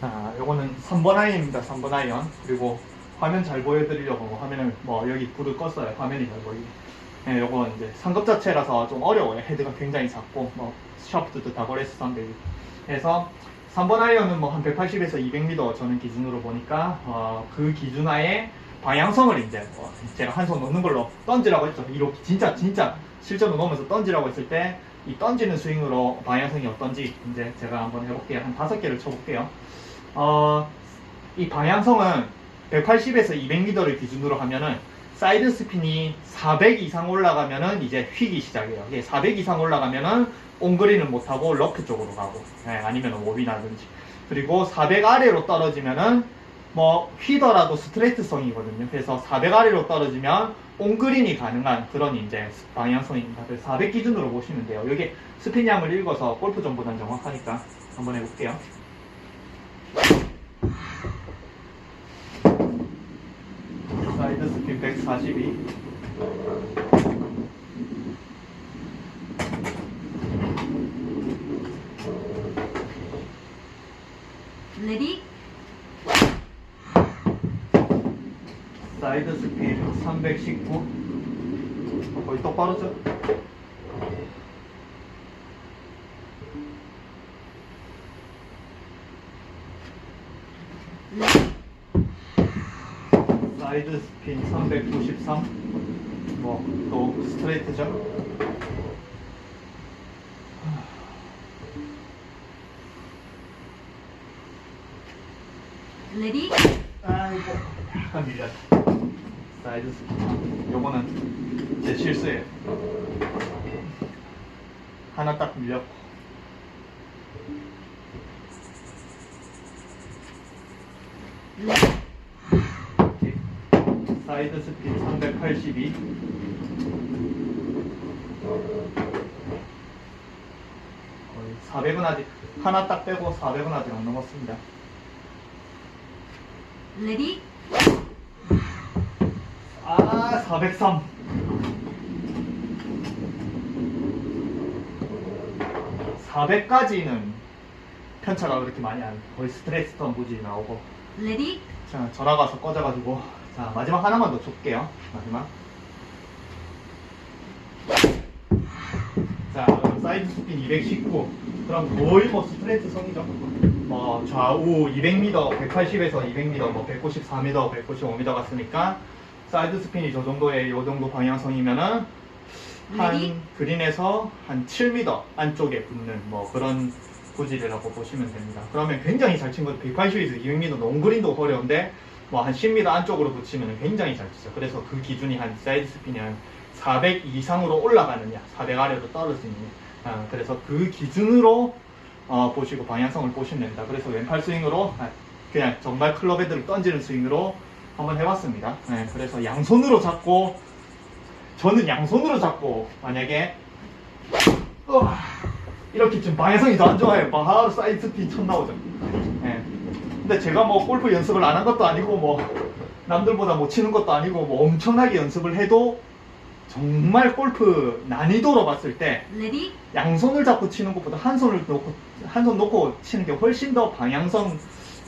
자, 요거는 3번 아이언입니다. 3번 아이언. 그리고 화면 잘 보여드리려고 화면을 뭐 여기 불을 껐어요. 화면이 잘 보이게. 예, 요거 이제 상급 자체라서 좀 어려워요. 헤드가 굉장히 작고 뭐 샤프트도 다거레스 300. 그래서 3번 아이언은 뭐 한 180에서 200m 저는 기준으로 보니까 어, 그 기준 하에 방향성을 이제 뭐 제가 한 손 놓는 걸로 던지라고 했죠. 이렇게 진짜 진짜 실제로 놓으면서 던지라고 했을 때 이 던지는 스윙으로 방향성이 어떤지 이제 제가 한번 해볼게요. 한 다섯 개를 쳐볼게요. 어, 이 방향성은 180에서 200m를 기준으로 하면은 사이드 스핀이 400 이상 올라가면은 이제 휘기 시작해요. 이게 400 이상 올라가면은 옹그리는 못하고 러프 쪽으로 가고, 예, 아니면 오비나든지. 그리고 400 아래로 떨어지면은 뭐 휘더라도 스트레이트성이거든요. 그래서 400 아래로 떨어지면 옹그린이 가능한 그런 이제 방향성입니다. 그래서 400 기준으로 보시면 돼요. 여기 스핀양을 읽어서 골프 전보단 정확하니까 한번 해볼게요. 사이드 스핀 142. 레디 사이드 스핀 319. 거의 똑바로 죠 사이드 스핀 393. 뭐, 또 스트레이트죠. 레디 아이고, 약간 밀렸다. 사이드 스핀. 요거는 제 실수예요. 하나 딱 밀렸고. 레디. 사이드 스핀 382. 거의 400은 아직, 하나 딱 빼고 400은 아직 안 넘었습니다. 레디 아, 403. 400까지는 편차가 그렇게 많이 안, 거의 스트레스 턴 부지 나오고. 레디 자, 전화 가서 꺼져가지고. 자, 마지막 하나만 더 줄게요. 마지막. 자, 사이드 스핀 219. 그럼 거의 뭐 스트레이트 성이죠. 뭐 좌우 200m, 180에서 200m, 뭐 194m, 195m 갔으니까 사이드 스핀이 저 정도의 요 정도 방향성이면은 한? 그린에서 한 7m 안쪽에 붙는 뭐 그런 구질이라고 보시면 됩니다. 그러면 굉장히 잘 친 거, 180에서 200m 롱그린도 어려운데 뭐 한 10m 안쪽으로 붙이면 굉장히 잘 치죠. 그래서 그 기준이 한 사이드 스핀이 한 400 이상으로 올라가느냐, 400 아래로 떨어지느냐. 아, 그래서 그 기준으로 어, 보시고 방향성을 보시면 됩니다. 그래서 왼팔 스윙으로 아, 그냥 정말 클럽 헤드를 던지는 스윙으로 한번 해봤습니다. 네, 그래서 양손으로 잡고 저는 양손으로 잡고 만약에 우와, 이렇게 좀 방향성이 더 안 좋아요. 바로 사이드 스핀 첫 나오죠. 예. 근데 제가 뭐 골프 연습을 안 한 것도 아니고 뭐 남들보다 못 치는 것도 아니고 뭐 엄청나게 연습을 해도 정말 골프 난이도로 봤을 때 레디 양손을 잡고 치는 것보다 한 손을 놓고 한 손 놓고 치는 게 훨씬 더 방향성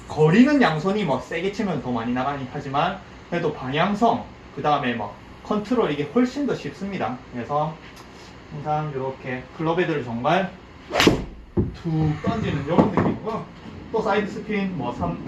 거리는 양손이 뭐 세게 치면 더 많이 나가니 하지만 그래도 방향성 그 다음에 뭐 컨트롤 이게 훨씬 더 쉽습니다. 그래서 항상 이렇게 클럽헤드를 정말 툭 던지는 이런 느낌이고 또 사이드 스핀 뭐 3,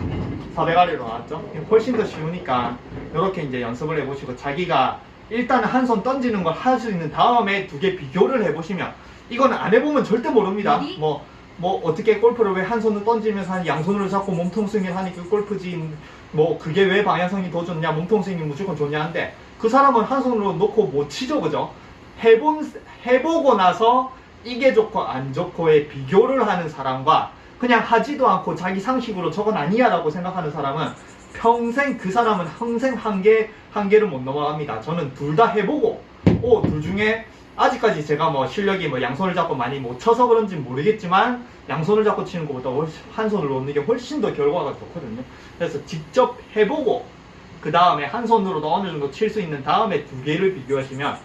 400 아래로 나왔죠. 훨씬 더 쉬우니까 이렇게 이제 연습을 해보시고 자기가 일단 한 손 던지는 걸 할 수 있는 다음에 두 개 비교를 해보시면 이거는 안 해보면 절대 모릅니다. 어디? 뭐, 뭐 어떻게 골프를 왜 한 손을 던지면서 한 양손으로 잡고 몸통 스윙을 하니 그 골프지 뭐 그게 왜 방향성이 더 좋냐 몸통 스윙이 무조건 좋냐 한데 그 사람은 한 손으로 놓고 못 치죠 그죠? 해본, 해보고 나서 이게 좋고 안 좋고의 비교를 하는 사람과 그냥 하지도 않고 자기 상식으로 저건 아니야 라고 생각하는 사람은 평생 그 사람은 평생 한계, 한계를 못 넘어갑니다. 저는 둘 다 해보고, 오, 둘 중에 아직까지 제가 뭐 실력이 뭐 양손을 잡고 많이 못 쳐서 그런지 모르겠지만 양손을 잡고 치는 것보다 훨씬- 한 손을 놓는 게 훨씬 더 결과가 좋거든요. 그래서 직접 해보고 그 다음에 한 손으로도 어느 정도 칠 수 있는 다음에 두 개를 비교하시면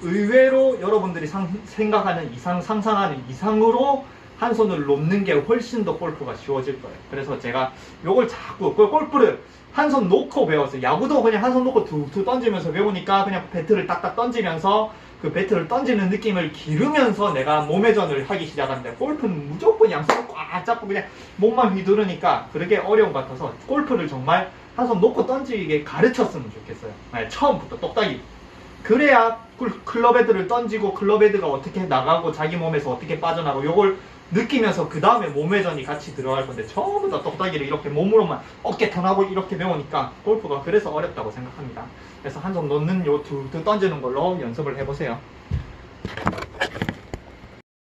의외로 여러분들이 상- 생각하는 이상, 상상하는 이상으로 한 손을 놓는 게 훨씬 더 골프가 쉬워질 거예요. 그래서 제가 요걸 자꾸 그 골프를 한 손 놓고 배웠어요. 야구도 그냥 한 손 놓고 툭툭 던지면서 배우니까 그냥 배트를 딱딱 던지면서 그 배트를 던지는 느낌을 기르면서 내가 몸회전을 하기 시작하는데 골프는 무조건 양손을 꽉 잡고 그냥 몸만 휘두르니까 그렇게 어려운 것 같아서 골프를 정말 한 손 놓고 던지게 가르쳤으면 좋겠어요. 네, 처음부터 똑딱이. 그래야 클- 클럽 헤드를 던지고 클럽 헤드가 어떻게 나가고 자기 몸에서 어떻게 빠져나가고 요걸 느끼면서 그 다음에 몸회전이 같이 들어갈 건데 처음부터 똑딱이를 이렇게 몸으로만 어깨 턴하고 이렇게 배우니까 골프가 그래서 어렵다고 생각합니다. 그래서 한 손 놓는 요 툭툭 던지는 걸로 연습을 해보세요.